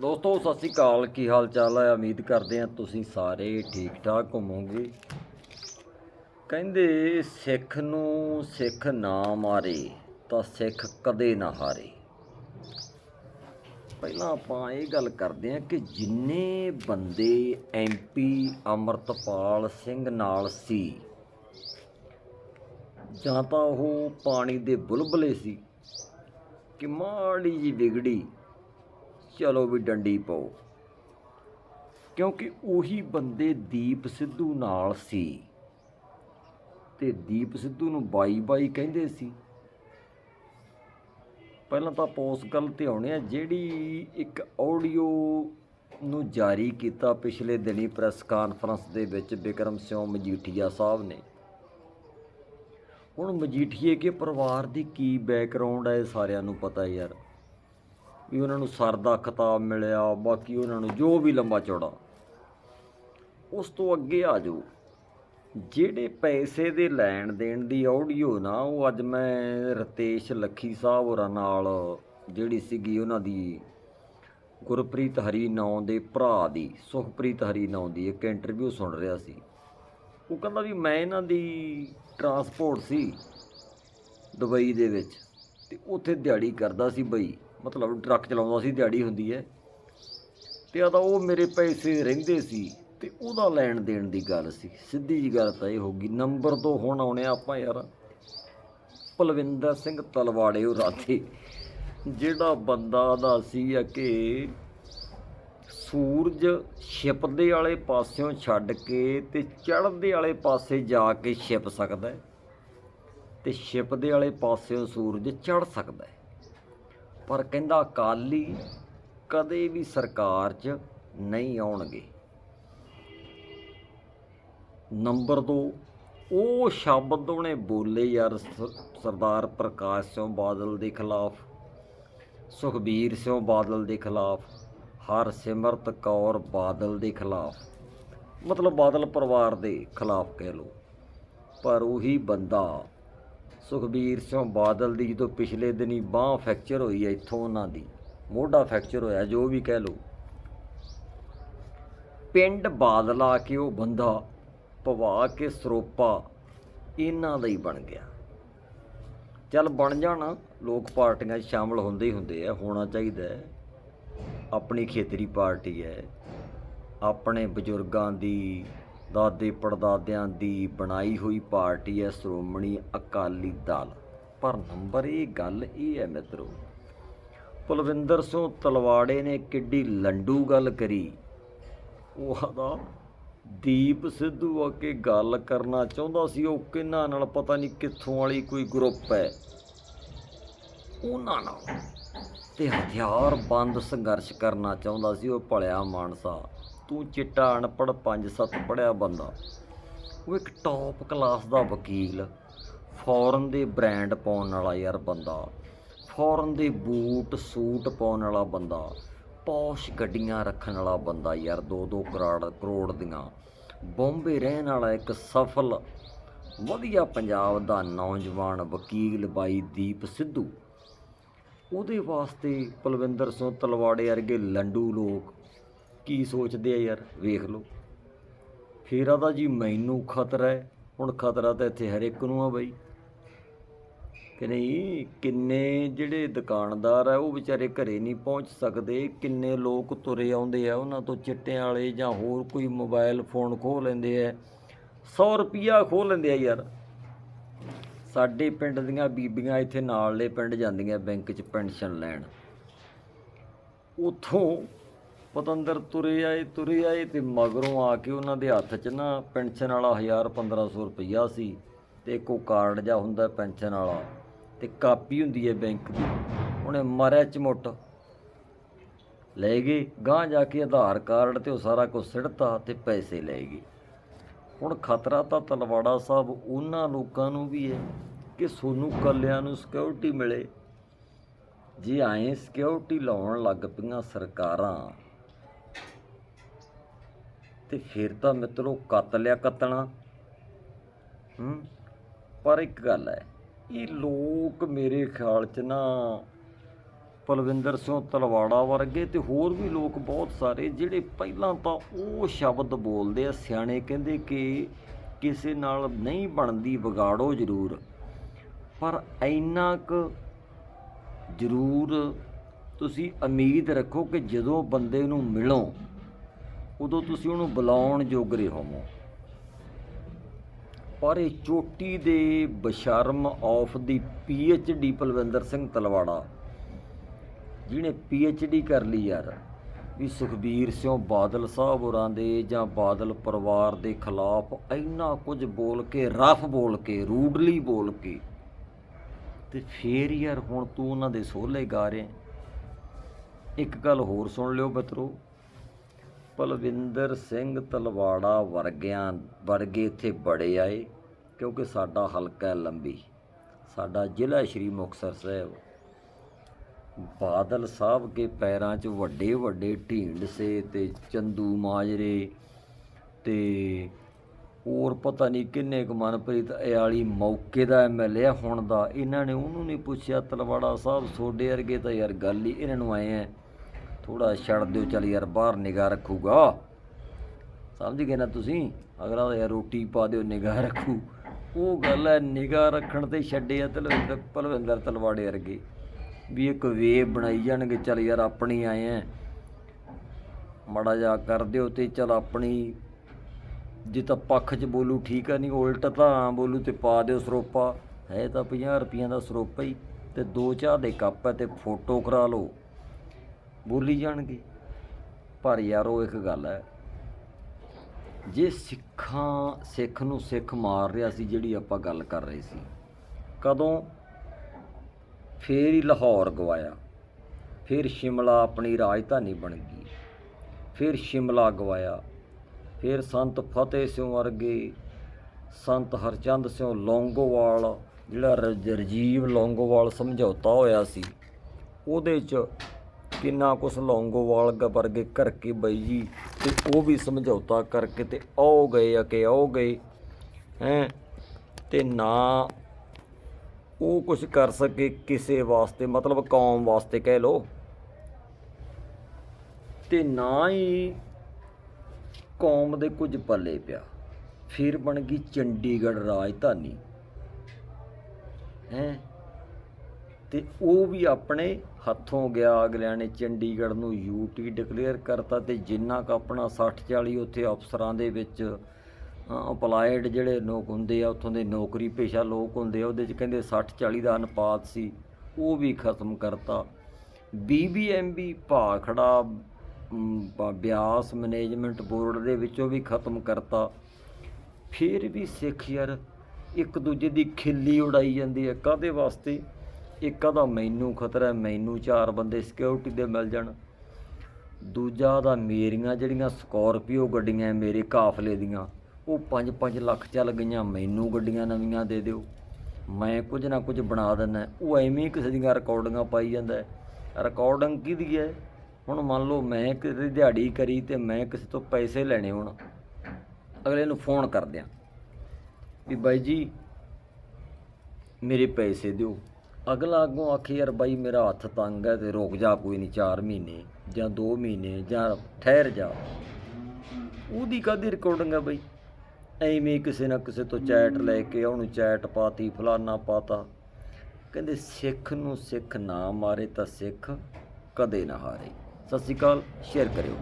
ਦੋਸਤੋ, ਸਤਿ ਸ੍ਰੀ ਅਕਾਲ। ਕੀ ਹਾਲ ਚਾਲ ਹੈ ਉਮੀਦ ਕਰਦੇ ਹਾਂ ਤੁਸੀਂ ਸਾਰੇ ਠੀਕ ਠਾਕ ਹੋਵੋਗੇ। ਕਹਿੰਦੇ, ਸਿੱਖ ਨੂੰ ਸਿੱਖ ਨਾ ਮਾਰੇ ਤਾਂ ਸਿੱਖ ਕਦੇ ਨਾ ਹਾਰੇ। ਪਹਿਲਾਂ ਆਪਾਂ ਇਹ ਗੱਲ ਕਰਦੇ ਹਾਂ ਕਿ ਜਿੰਨੇ ਬੰਦੇ ਐਮਪੀ ਅਮਰਤਪਾਲ ਸਿੰਘ ਨਾਲ ਸੀ, ਜਾਂ ਤਾਂ ਉਹ ਪਾਣੀ ਦੇ ਬੁਲਬਲੇ ਸੀ, ਕਿ ਮਾੜੀ ਜੀ ਵਿਗੜੀ ਚਲੋ ਵੀ ਡੰਡੀ ਪਾਓ। ਕਿਉਂਕਿ ਉਹੀ ਬੰਦੇ ਦੀਪ ਸਿੱਧੂ ਨਾਲ ਸੀ ਤੇ ਦੀਪ ਸਿੱਧੂ ਨੂੰ ਬਾਈ ਬਾਈ ਕਹਿੰਦੇ ਸੀ। ਪਹਿਲਾਂ ਤਾਂ ਆਪਾਂ ਉਸ ਗੱਲ ਤੇ ਆਉਣੇ ਆ, ਜਿਹੜੀ ਇੱਕ ਆਡੀਓ ਨੂੰ ਜਾਰੀ ਕੀਤਾ ਪਿਛਲੇ ਦਿਨੀ ਪ੍ਰੈਸ ਕਾਨਫਰੰਸ ਦੇ ਵਿੱਚ ਬਿਕਰਮ ਸਿੰਘ ਮਜੀਠੀਆ ਸਾਹਿਬ ਨੇ। ਹੁਣ ਮਜੀਠੀਏ ਕੇ ਪਰਿਵਾਰ ਦੀ ਕੀ ਬੈਕਗ੍ਰਾਉਂਡ ਹੈ ਇਹ ਸਾਰਿਆਂ ਨੂੰ ਪਤਾ ਯਾਰ। ਵੀ ਉਹਨਾਂ ਨੂੰ ਸਰ ਦਾ ਖਿਤਾਬ ਮਿਲਿਆ, ਬਾਕੀ ਉਹਨਾਂ ਨੂੰ ਜੋ ਵੀ ਲੰਬਾ ਚੌੜਾ। ਉਸ ਤੋਂ ਅੱਗੇ ਆ ਜਾਓ। ਜਿਹੜੇ ਪੈਸੇ ਦੇ ਲੈਣ ਦੇਣ ਦੀ ਆਡੀਓ ਨਾ, ਉਹ ਅੱਜ ਮੈਂ ਰਤੇਸ਼ ਲੱਖੀ ਸਾਹਿਬ ਹੋਰਾਂ ਨਾਲ, ਜਿਹੜੀ ਸੀਗੀ ਉਹਨਾਂ ਦੀ ਗੁਰਪ੍ਰੀਤ ਹਰੀ ਨਾਂ ਦੇ ਭਰਾ ਦੀ, ਸੁਖਪ੍ਰੀਤ ਹਰੀ ਨਾਂ ਦੀ ਇੱਕ ਇੰਟਰਵਿਊ ਸੁਣ ਰਿਹਾ ਸੀ। ਉਹ ਕਹਿੰਦਾ ਵੀ ਮੈਂ ਇਹਨਾਂ ਦੀ ਟਰਾਂਸਪੋਰਟ ਸੀ ਦੁਬਈ ਦੇ ਵਿੱਚ, ਤੇ ਉੱਥੇ ਦਿਹਾੜੀ ਕਰਦਾ ਸੀ ਬਈ। ਮਤਲਬ ਟਰੱਕ ਚਲਾਉਂਦਾ ਸੀ, ਦਿਹਾੜੀ ਹੁੰਦੀ ਹੈ। ਤੇ ਆ ਤਾਂ ਉਹ ਮੇਰੇ ਪੈਸੇ ਰਹਿੰਦੇ ਸੀ ਤੇ ਉਹਦਾ ਲੈਣ ਦੇਣ ਦੀ ਗੱਲ ਸੀ। ਸਿੱਧੀ ਜੀ ਗੱਲ ਤਾਂ ਇਹ ਹੋ ਗਈ। ਨੰਬਰ ਤੋਂ ਹੁਣ ਆਉਣੇ ਆ ਆਪਾਂ ਯਾਰ। ਪਲਵਿੰਦਰ ਸਿੰਘ ਤਲਵਾੜੇ ਉਹ ਰਾਤੇ ਜਿਹੜਾ ਬੰਦਾ ਦਾ ਸੀ ਆ ਕਿ ਸੂਰਜ ਛਿਪਦੇ ਵਾਲੇ ਪਾਸਿਓਂ ਛੱਡ ਕੇ ਤੇ ਚੜ੍ਹਦੇ ਵਾਲੇ ਪਾਸੇ ਜਾ ਕੇ ਛਿਪ ਸਕਦਾ ਹੈ। ਤੇ ਛਿਪਦੇ ਵਾਲੇ ਪਾਸਿਓਂ ਸੂਰਜ ਚੜ੍ਹ ਸਕਦਾ ਹੈ। ਪਰ ਕਹਿੰਦਾ ਅਕਾਲੀ ਕਦੇ ਵੀ ਸਰਕਾਰ 'ਚ ਨਹੀਂ ਆਉਣਗੇ। ਨੰਬਰ 2 ਉਹ ਸ਼ਬਦ ਉਹਨੇ ਬੋਲੇ ਯਾਰ ਸ- ਸਰਦਾਰ ਪ੍ਰਕਾਸ਼ ਸਿੰਘ ਬਾਦਲ ਦੇ ਖਿਲਾਫ, ਸੁਖਬੀਰ ਸਿੰਘ ਬਾਦਲ ਦੇ ਖਿਲਾਫ, ਹਰਸਿਮਰਤ ਕੌਰ ਬਾਦਲ ਦੇ ਖਿਲਾਫ। ਮਤਲਬ ਬਾਦਲ ਪਰਿਵਾਰ ਦੇ ਖਿਲਾਫ ਕਹਿ ਲਓ। ਪਰ ਉਹੀ ਬੰਦਾ ਸੁਖਬੀਰ ਸਿੰਘ ਬਾਦਲ ਦੀ ਜਦੋਂ ਪਿਛਲੇ ਦਿਨੀ ਬਾਹ ਫ੍ਰੈਕਚਰ ਹੋਈ ਹੈ ਇੱਥੋਂ ਉਹਨਾਂ ਦੀ, ਮੋਢਾ ਫ੍ਰੈਕਚਰ ਹੋਇਆ, ਜੋ ਵੀ ਕਹਿ ਲਓ। ਪਿੰਡ ਬਾਦਲਾ ਕੇ ਉਹ ਬੰਦਾ ਪਵਾ ਕੇ ਸਰੋਪਾ ਇਹਨਾਂ ਦਾ ਹੀ ਬਣ ਗਿਆ। ਚੱਲ ਬਣ ਜਾਣਾ, ਲੋਕ ਪਾਰਟੀਆਂ 'ਚ ਸ਼ਾਮਲ ਹੁੰਦੇ ਹੀ ਹੁੰਦੇ ਆ, ਹੋਣਾ ਚਾਹੀਦਾ ਆਪਣੀ ਖੇਤਰੀ ਪਾਰਟੀ ਹੈ, ਆਪਣੇ ਬਜ਼ੁਰਗਾਂ ਦੀ ਦਾਦੇ ਪੜਦਾਦਿਆਂ ਦੀ ਬਣਾਈ ਹੋਈ ਪਾਰਟੀ ਹੈ ਸ਼੍ਰੋਮਣੀ ਅਕਾਲੀ ਦਲ। ਪਰ ਨੰਬਰ ਇਹ ਗੱਲ ਇਹ ਹੈ ਮਿੱਤਰੋ, ਕੁਲਵਿੰਦਰ ਸਿੰਘ ਤਲਵਾੜੇ ਨੇ ਕਿੱਡੀ ਲੰਡੂ ਗੱਲ ਕਰੀ। ਉਹਦਾ ਦੀਪ ਸਿੱਧੂ ਆ ਕੇ ਗੱਲ ਕਰਨਾ ਚਾਹੁੰਦਾ ਸੀ, ਉਹ ਕਿਹਨਾਂ ਨਾਲ ਪਤਾ ਨਹੀਂ ਕਿੱਥੋਂ ਵਾਲੀ ਕੋਈ ਗਰੁੱਪ ਹੈ। ਉਹਨਾਂ ਨਾਲ ਤੇ ਹਥਿਆਰ ਬੰਦ ਸੰਘਰਸ਼ ਕਰਨਾ ਚਾਹੁੰਦਾ ਸੀ, ਉਹ ਭਲਿਆ ਮਾਨਸਾ। ਤੂੰ ਚਿੱਟਾ ਅਨਪੜ 5-7 ਪੜਿਆ ਬੰਦਾ। ਉਹ ਇੱਕ ਟੌਪ ਕਲਾਸ ਦਾ ਵਕੀਲ ਫੋਰਨ ਦੇ ਬ੍ਰਾਂਡ ਪਾਉਣ ਵਾਲਾ ਯਾਰ ਬੰਦਾ ਫੋਰਨ ਦੇ ਬੂਟ, ਸੂਟ ਪਾਉਣ ਵਾਲਾ ਬੰਦਾ ਪੌਸ਼ ਗੱਡੀਆਂ ਰੱਖਣ ਵਾਲਾ ਬੰਦਾ ਯਾਰ 2-2 ਕਰੋੜ ਕਰੋੜ ਦੀਆਂ। ਬੰਬੇ ਰਹਿਣ ਵਾਲਾ ਇੱਕ ਸਫਲ, ਵਧੀਆ ਪੰਜਾਬ ਦਾ ਨੌਜਵਾਨ ਵਕੀਲ ਬਾਈ ਦੀਪ ਸਿੱਧੂ। ਉਹਦੇ ਵਾਸਤੇ ਪਲਵਿੰਦਰ ਸਿੰਘ ਤਲਵਾੜੇ ਵਰਗੇ ਲੰਡੂ ਲੋਕ ਕੀ ਸੋਚਦੇ ਆ ਯਾਰ? ਵੇਖ ਲਓ। ਫੇਰ ਆਦਾ ਜੀ ਮੈਨੂੰ ਖਤਰਾ ਹੈ। ਹੁਣ ਖਤਰਾ ਤਾਂ ਇੱਥੇ ਹਰ ਇੱਕ ਨੂੰ ਆ ਬਈ। ਕਿ ਨਹੀਂ, ਕਿੰਨੇ ਜਿਹੜੇ ਦੁਕਾਨਦਾਰ ਆ, ਉਹ ਵਿਚਾਰੇ ਘਰੇ ਨਹੀਂ ਪਹੁੰਚ ਸਕਦੇ। ਕਿੰਨੇ ਲੋਕ ਤੁਰੇ ਆਉਂਦੇ ਆ, ਉਹਨਾਂ ਤੋਂ ਚਿੱਟਿਆਂ ਵਾਲੇ ਜਾਂ ਹੋਰ ਕੋਈ ਮੋਬਾਈਲ ਫੋਨ ਖੋਹ ਲੈਂਦੇ ਆ। 100 ਰੁਪਿਆ ਖੋਹ ਲੈਂਦੇ ਆ ਯਾਰ। ਸਾਡੇ ਪਿੰਡ ਦੀਆਂ ਬੀਬੀਆਂ ਇੱਥੇ ਨਾਲਲੇ ਪਿੰਡ ਜਾਂਦੀਆਂ ਬੈਂਕ 'ਚ ਪੈਨਸ਼ਨ ਲੈਣ। ਉਥੋਂ ਪਤੰਦਰ ਤੁਰੇ ਆਏ ਤੁਰੇ ਆਏ ਤੇ ਮਗਰੋਂ ਆ ਕੇ ਉਹਨਾਂ ਦੇ ਹੱਥ 'ਚ ਨਾ ਪੈਨਸ਼ਨ ਵਾਲਾ 1000 1500 ਰੁਪਈਆ ਸੀ ਤੇ ਇੱਕੋ ਕਾਰਡ ਜਾ ਹੁੰਦਾ ਪੈਨਸ਼ਨ ਵਾਲਾ ਤੇ ਕਾਪੀ ਹੁੰਦੀ ਹੈ ਬੈਂਕ ਦੀ, ਉਹਨੇ ਮਾਰਿਆ ਚਮੁੱਟ। ਲੈ ਗਏ ਗਾਂ ਜਾ ਕੇ ਆਧਾਰ ਕਾਰਡ ਤੇ ਉਹ ਸਾਰਾ ਕੁਝ ਸਿੜਤਾ ਤੇ ਪੈਸੇ ਲੈ ਗਏ। ਹੁਣ ਖਤਰਾ ਤਾਂ ਤਲਵਾੜਾ ਸਾਹਿਬ ਉਹਨਾਂ ਲੋਕਾਂ ਨੂੰ ਵੀ ਹੈ ਕਿ ਸੋਨੂੰ ਕੱਲਿਆਂ ਨੂੰ ਸਿਕਿਉਰਿਟੀ ਮਿਲੇ। ਜੇ ਐਂ ਸਿਕਿਉਰਿਟੀ ਲਾਉਣ ਲੱਗ ਪਈਆਂ ਸਰਕਾਰਾਂ ਤੇ ਫਿਰ ਤਾਂ ਮਿੱਤਰੋ ਕੱਤ ਲਿਆ ਕੱਤਣਾ। ਹੂੰ, ਪਰ ਇੱਕ ਗੱਲ ਹੈ ਇਹ ਲੋਕ ਮੇਰੇ ਖਿਆਲ 'ਚ ਨਾ ਪਲਵਿੰਦਰ ਸਿੰਘ ਤਲਵਾੜਾ ਵਰਗੇ ਤੇ ਹੋਰ ਵੀ ਲੋਕ ਬਹੁਤ ਸਾਰੇ ਜਿਹੜੇ ਪਹਿਲਾਂ ਤਾਂ ਉਹ ਸ਼ਬਦ ਬੋਲਦੇ ਆ, ਸਿਆਣੇ ਕਹਿੰਦੇ ਕਿ ਕਿਸੇ ਨਾਲ ਨਹੀਂ ਬਣਦੀ ਵਿਗਾੜੋ ਜ਼ਰੂਰ। ਪਰ ਇੰਨਾ ਕੁ ਜ਼ਰੂਰ ਤੁਸੀਂ ਉਮੀਦ ਰੱਖੋ ਕਿ ਜਦੋਂ ਬੰਦੇ ਨੂੰ ਮਿਲੋ ਉਦੋਂ ਤੁਸੀਂ ਉਹਨੂੰ ਬੁਲਾਉਣ ਜੋਗਰੇ ਹੋਵੋ। ਪਰ ਇਹ ਚੋਟੀ ਦੇ ਬਸ਼ਰਮ ਆਫ ਦੀ ਪੀ ਡੀ ਪਲਵਿੰਦਰ ਸਿੰਘ ਤਲਵਾੜਾ, ਜਿਹਨੇ ਪੀ ਡੀ ਕਰ ਲਈ ਯਾਰ, ਵੀ ਸੁਖਬੀਰ ਸਿੰਘ ਬਾਦਲ ਸਾਹਿਬ ਹੋਰਾਂ ਦੇ ਜਾਂ ਬਾਦਲ ਪਰਿਵਾਰ ਦੇ ਖਿਲਾਫ ਇੰਨਾ ਕੁਝ ਬੋਲ ਕੇ, ਰਫ ਬੋਲ ਕੇ, ਰੂਡਲੀ ਬੋਲ ਕੇ, ਤੇ ਫੇਰ ਯਾਰ ਹੁਣ ਤੂੰ ਉਹਨਾਂ ਦੇ ਸੋਹਲੇ ਗਾ ਰਿਹਾ। ਇੱਕ ਗੱਲ ਹੋਰ ਸੁਣ ਲਿਓ ਮਿੱਤਰੋ ਪਲਵਿੰਦਰ ਸਿੰਘ ਤਲਵਾੜਾ ਵਰਗਿਆਂ ਵਰਗੇ ਇੱਥੇ ਬੜੇ ਆਏ, ਕਿਉਂਕਿ ਸਾਡਾ ਹਲਕਾ ਲੰਬੀ। ਸਾਡਾ ਜ਼ਿਲ੍ਹਾ ਸ਼੍ਰੀ ਮੁਕਤਸਰ ਸਾਹਿਬ। ਬਾਦਲ ਸਾਹਿਬ ਕੇ ਪੈਰਾਂ 'ਚ ਵੱਡੇ ਵੱਡੇ ਢੀਂਡਸੇ ਤੇ ਚੰਦੂ ਮਾਜਰੇ ਤੇ ਹੋਰ ਪਤਾ ਨਹੀਂ ਕਿੰਨੇ ਕੁ ਮਨਪ੍ਰੀਤ ਇਆਲੀ ਮੌਕੇ ਦਾ ਐਮਐਲਏ ਆ ਹੁਣ ਦਾ। ਇਹਨਾਂ ਨੇ ਉਹਨੂੰ ਨਹੀਂ ਪੁੱਛਿਆ ਤਲਵਾੜਾ ਸਾਹਿਬ ਸੋਡੇ ਵਰਗੇ ਤਾਂ ਯਾਰ ਗੱਲ ਹੀ ਇਹਨਾਂ ਨੂੰ ਆਏ ਆ। ਥੋੜਾ ਛੱਡ ਦਿਓ, ਚੱਲ ਯਾਰ ਬਾਹਰ ਨਿਗਾਹ ਰੱਖੂਗਾ। ਸਮਝ ਗਏ ਨਾ ਤੁਸੀਂ? ਅਗਲਾ ਯਾਰ ਰੋਟੀ ਪਾ ਦਿਓ, ਨਿਗਾਹ ਰੱਖੂ। ਉਹ ਗੱਲ ਹੈ, ਨਿਗਾਹ ਰੱਖਣ ਤੇ ਛੱਡੇ ਆ ਤਲਵਿੰਦਰ ਪਲਵਿੰਦਰ ਤਲਵਾੜੇ ਵਰਗੇ। ਵੀ ਇੱਕ ਵੇਵ ਬਣਾਈ ਜਾਣਗੇ, ਚੱਲ ਯਾਰ ਆਪਣੀ ਆਏ ਆ। ਮੜਾ ਜਾ ਕਰ ਦਿਓ ਤੇ ਚੱਲ ਆਪਣੀ। ਜੇ ਤਾਂ ਪੱਖ 'ਚ ਬੋਲੂ ਠੀਕ ਆ, ਨਹੀਂ ਉਲਟ ਤਾਂ ਬੋਲੂ ਤੇ ਪਾ ਦਿਓ ਸਰੋਪਾ। ਹੈ ਤਾਂ 50 ਰੁਪਈਆਂ ਦਾ ਸਰੋਪਾ ਹੀ ਤੇ ਦੋ ਚਾਹ ਦੇ ਕੱਪ ਹੈ ਤੇ ਫੋਟੋ ਕਰਾ ਲਓ। ਬੋਲੀ ਜਾਣਗੇ। ਪਰ ਯਾਰ ਉਹ ਇੱਕ ਗੱਲ ਹੈ, ਜੇ ਸਿੱਖਾਂ ਸਿੱਖ ਨੂੰ ਸਿੱਖ ਮਾਰ ਰਿਹਾ ਸੀ ਜਿਹੜੀ ਆਪਾਂ ਗੱਲ ਕਰ ਰਹੇ ਸੀ, ਕਦੋਂ ਫੇਰ ਹੀ ਲਾਹੌਰ ਗਵਾਇਆ, ਫਿਰ ਸ਼ਿਮਲਾ ਆਪਣੀ ਰਾਜਧਾਨੀ ਬਣ ਗਈ, ਫਿਰ ਸ਼ਿਮਲਾ ਗਵਾਇਆ, ਫਿਰ ਸੰਤ ਫਤਿਹ ਸਿੰਘ ਵਰਗੇ, ਸੰਤ ਹਰਚੰਦ ਸਿੰਘ ਲੌਂਗੋਵਾਲ, ਜਿਹੜਾ ਰ- ਰਜੀਵ ਲੌਂਗੋਵਾਲ ਸਮਝੌਤਾ ਹੋਇਆ ਸੀ, ਉਹਦੇ 'ਚ ਕਿੰਨਾ ਕੁਛ ਲੌਂਗੋਵਾਲ ਗ- ਵਰਗੇ ਕਰਕੇ ਬਈ ਜੀ, ਤੇ ਉਹ ਵੀ ਸਮਝੌਤਾ ਕਰਕੇ ਤੇ ਆਓ ਗਏ ਆ ਕਿ ਆਓ ਗਏ, ਹੈ? ਤੇ ਨਾ ਉਹ ਕੁਝ ਕਰ ਸਕੇ ਕਿਸੇ ਵਾਸਤੇ, ਮਤਲਬ ਕੌਮ ਵਾਸਤੇ ਕਹਿ ਲੋ ਤੇ ਨਾ ਹੀ ਕੌਮ ਦੇ ਕੁਝ ਪੱਲੇ ਪਿਆ। ਫਿਰ ਬਣ ਗਈ ਚੰਡੀਗੜ੍ਹ ਰਾਜਧਾਨੀ। ਹੈ? ਤੇ ਉਹ ਵੀ ਆਪਣੇ ਹੱਥੋਂ ਗਿਆ ਅਗਲਿਆਂ ਨੇ ਚੰਡੀਗੜ੍ਹ ਨੂੰ ਯੂਟੀ ਡਿਕਲੇਅਰ ਕਰਤਾ ਤੇ ਜਿੰਨਾ ਕ ਆਪਣਾ 60 40 ਉੱਥੇ ਅਫਸਰਾਂ ਦੇ ਵਿੱਚ ਅਪਲਾਈਡ ਜਿਹੜੇ ਲੋਕ ਹੁੰਦੇ ਆ ਉੱਥੋਂ ਦੇ ਨੌਕਰੀ ਪੇਸ਼ਾ ਲੋਕ ਹੁੰਦੇ ਆ ਉਹਦੇ ਚ ਕਹਿੰਦੇ 60 40 ਦਾ ਅਨੁਪਾਤ ਸੀ ਉਹ ਵੀ ਖਤਮ ਕਰਤਾ। ਬੀਬੀਐਮਬੀ ਭਾਖੜਾ ਅਮ, ਬ- ਬਿਆਸ ਮੈਨੇਜਮੈਂਟ ਬੋਰਡ ਦੇ ਵਿੱਚੋਂ ਵੀ ਖਤਮ ਕਰਤਾ। ਫਿਰ ਵੀ ਸਿੱਖ ਯਾਰ ਇੱਕ ਦੂਜੇ ਦੀ ਖਿੱਲੀ ਉਡਾਈ ਜਾਂਦੀ ਹੈ। ਕਾਦੇ ਵਾਸਤੇ? ਇੱਕ ਦਾ ਮੈਨੂੰ ਖਤਰਾ ਮੈਨੂੰ ਚਾਰ ਬੰਦੇ ਸਿਕਿਉਰਿਟੀ ਦੇ ਮਿਲ ਜਾਣ। ਦੂਜਾ ਦਾ ਮੇਰੀਆਂ ਜਿਹੜੀਆਂ ਸਕੋਰਪੀਓ ਗੱਡੀਆਂ ਮੇਰੇ ਕਾਫਲੇ ਦੀਆਂ, ਉਹ 5-5 ਲੱਖ ਚੱਲ ਗਈਆਂ, ਮੈਨੂੰ ਗੱਡੀਆਂ ਨਵੀਆਂ ਦੇ ਦਿਓ। ਮੈਂ ਕੁਝ ਨਾ ਕੁਝ ਬਣਾ ਦਿੰਦਾ ਉਹ ਐਵੇਂ ਕਿਸੇ ਦੀਆਂ ਰਿਕਾਰਡਿੰਗਾਂ ਪਾਈ ਜਾਂਦਾ ਹੈ। ਰਿਕਾਰਡਿੰਗ ਕਿਹਦੀ ਹੈ? ਹੁਣ ਮੰਨ ਲਓ ਮੈਂ ਕਿਸੇ ਦੀ ਦਿਹਾੜੀ ਕਰੀ ਤੇ ਮੈਂ ਕਿਸੇ ਤੋਂ ਪੈਸੇ ਲੈਣੇ ਹੋਣ। ਅਗਲੇ ਨੂੰ ਫੋਨ ਕਰ ਦਿਆਂ ਵੀ ਬਾਈ ਜੀ, ਮੇਰੇ ਪੈਸੇ ਦਿਓ। ਅਗਲਾ ਅੱਗੋਂ ਆਖੇ, ਯਾਰ ਬਾਈ, ਮੇਰਾ ਹੱਥ ਤੰਗ ਹੈ ਤੇ ਰੁਕ ਜਾ, ਕੋਈ ਨਹੀਂ 4 ਮਹੀਨੇ ਜਾਂ 2 ਮਹੀਨੇ ਜਾਂ ਠਹਿਰ ਜਾ। ਉਹਦੀ ਕਾਦੀ ਰਿਕਾਰਡਿੰਗ ਹੈ ਬਾਈ? ਐਵੇਂ ਕਿਸੇ ਨਾ ਕਿਸੇ ਤੋਂ ਚੈਟ ਲੈ ਕੇ ਉਹਨੂੰ ਚੈਟ ਪਾਤੀ, ਫਲਾਨਾ ਪਾਤਾ। ਕਹਿੰਦੇ, ਸਿੱਖ ਨੂੰ ਸਿੱਖ ਨਾ ਮਾਰੇ ਤਾਂ ਸਿੱਖ ਕਦੇ ਨਾ ਹਾਰੇ। ਸਤਿ ਸ਼੍ਰੀ ਅਕਾਲ ਸ਼ੇਅਰ ਕਰਿਓ।